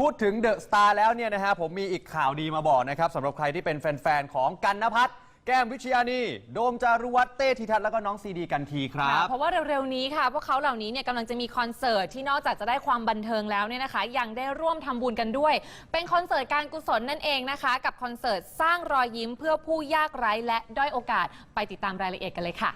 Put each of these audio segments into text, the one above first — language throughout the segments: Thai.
พูดถึงเดอะสตาร์แล้วเนี่ยนะฮะผมมีอีกข่าวดีมาบอกนะครับสำหรับใครที่เป็นแฟนๆของกันนพัฒน์แก้มวิชยานีโดมจารุวัฒน์เต้ทิทัศน์แล้วก็น้องซีดีกันทีครัค่ะบ เพราะว่าเร็วๆนี้ค่ะ พวกเขาเหล่านี้เนี่ยกำลังจะมีคอนเสิร์ตที่นอกจากจะได้ความบันเทิงแล้วเนี่ยนะคะ ยังได้ร่วมทำบุญกันด้วย เป็นคอนเสิร์ตการกุศลนั่นเองนะคะ กับคอนเสิร์ตสร้างรอยยิ้มเพื่อผู้ยากไร้และด้อยโอกาสไปติดตามรายละเอียดกันเลยค่ะ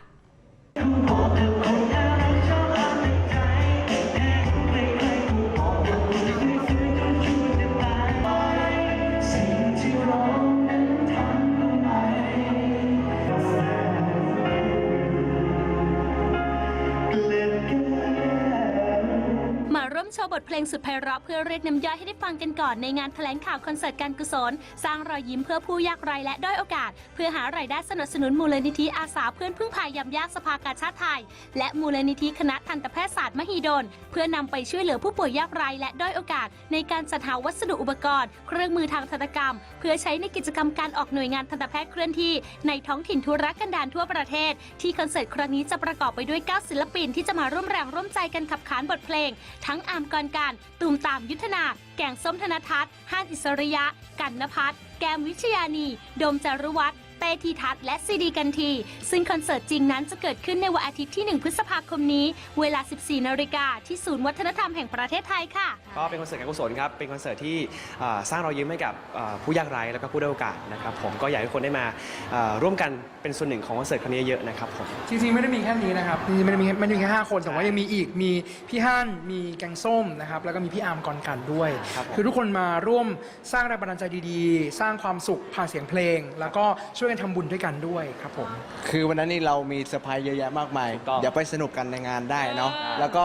มโชว์บทเพลงสุดไพเราะเพื่อเรียกน้ำย่อยให้ได้ฟังกันก่อนในงานแถลงข่าวคอนเสิร์ตการกุศล สร้างรอยยิ้มเพื่อผู้ยากไร้และด้อยโอกาส เพื่อหารายได้สนับสนุนมูลนิธิอาสาเพื่อนพึ่งพายามยากสภากาชาติไทย และมูลนิธิคณะทันตแพทยศาสตร์มหิดล เพื่อนำไปช่วยเหลือผู้ป่วยยากไร้และด้อยโอกาส ในการจัดหาวัสดุอุปกรณ์ เครื่องมือทางทันตกรรม เพื่อใช้ในกิจกรรมการออกหน่วยงานทันตแพทย์เคลื่อนที่ ในท้องถิ่นทุรกันดารทั่วประเทศ ที่คอนเสิร์ตครั้งนี้จะประกอบไปด้วย9ศิลปินที่จะมาร่วมแรงร่วมใจกันขับขานบทเพลง ทั้งอามกรการ ตูมตามยุทธนา แก่งส้มธนทัศน์ห้านอิสริยะ กันนภัทรแกมวิชยานี โดมจารุวัฒน์ เตทีทัศน์และซีดีกันที ซึ่งคอนเสิร์ตจริงนั้นจะเกิดขึ้นในวันอาทิตย์ที่ 1 พฤษภาคมนี้ เวลา 14 นาฬิกาที่ศูนย์วัฒนธรรมแห่งประเทศไทยค่ะ ก็เป็นคอนเสิร์ตการกุศลครับ เป็นคอนเสิร์ตที่เอ่อสร้างรอยยิ้มให้กับเอ่อผู้ยากไร้แล้วก็ผู้ด้อยโอกาสนะครับผม ก็อยากให้คนได้มาเอ่อร่วมกันเป็นส่วนหนึ่งของคอนเสิร์ตครั้งนี้เยอะๆนะครับผม จริงๆไม่ได้มีแค่นี้นะครับจริงๆไม่ได้มีแค่ไม่ได้มีแค่5คนแต่ว่ายังมีอีกมีพี่ฮั่นมีแกงส้มนะครับแล้วก็มีพี่อาร์มกอนกันด้วย ครับผม คือทุกคนมาร่วมสร้างแรงบันดาลใจดีๆ สร้างความสุขผ่านเสียงเพลง แล้วก็ช่วยกันทำบุญด้วยกันด้วยครับผม คือวันนั้นนี่เรามีเซอร์ไพรส์เยอะแยะมากมาย ถูกต้อง เดี๋ยวไปสนุกกันในงานได้เนาะแล้วก็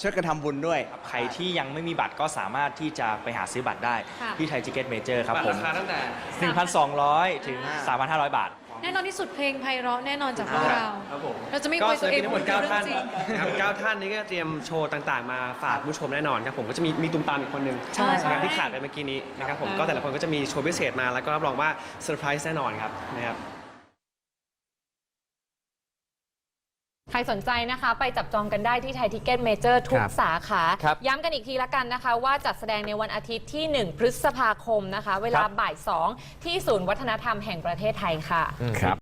ช่วยกันทำบุญด้วยใครที่ยังไม่มีบัตรก็สามารถที่จะไปหาซื้อบัตรได้ ค่ะ ที่ไทยจิเก็ตเมเจอร์ครับผม ราคาตั้งแต่ 1,200 ถึง 3,500 บาท แน่นอนที่สุดเพลงไพเราะแน่นอนจากพวกเรา ครับผมเราจะไม่ก็อวยเสิตัร์วฟเองมีทั้งหมดพู9เรื่องท่านจริง ครับ9ท่านนี้ก็เตรียมโชว์ต่างๆ มาฝากผู้ชมแน่นอนครับผมก็จะมีมีตุ้มตามอีกคนหนึงใช่ใช่ นะครับที่ขาดไปเมื่อกี้นี้นะครับผมก็แต่ละคนก็จะมีโชว์พิเศษมาแล้วก็รับรองว่าเซอร์ไพรส์แน่นอนครับนะครับ ใครสนใจนะคะไปจับจองกันได้ที่ไทยทิเก็ตเมเจอร์ทุกครับสาขา ครับย้ำกันอีกทีละกันนะคะ ว่าจัดแสดงในวันอาทิตย์ที่ 1 พฤษภาคมนะคะ เวลาครับ บ่าย 2 ที่ศูนย์วัฒนธรรมแห่งประเทศไทยค่ะครับ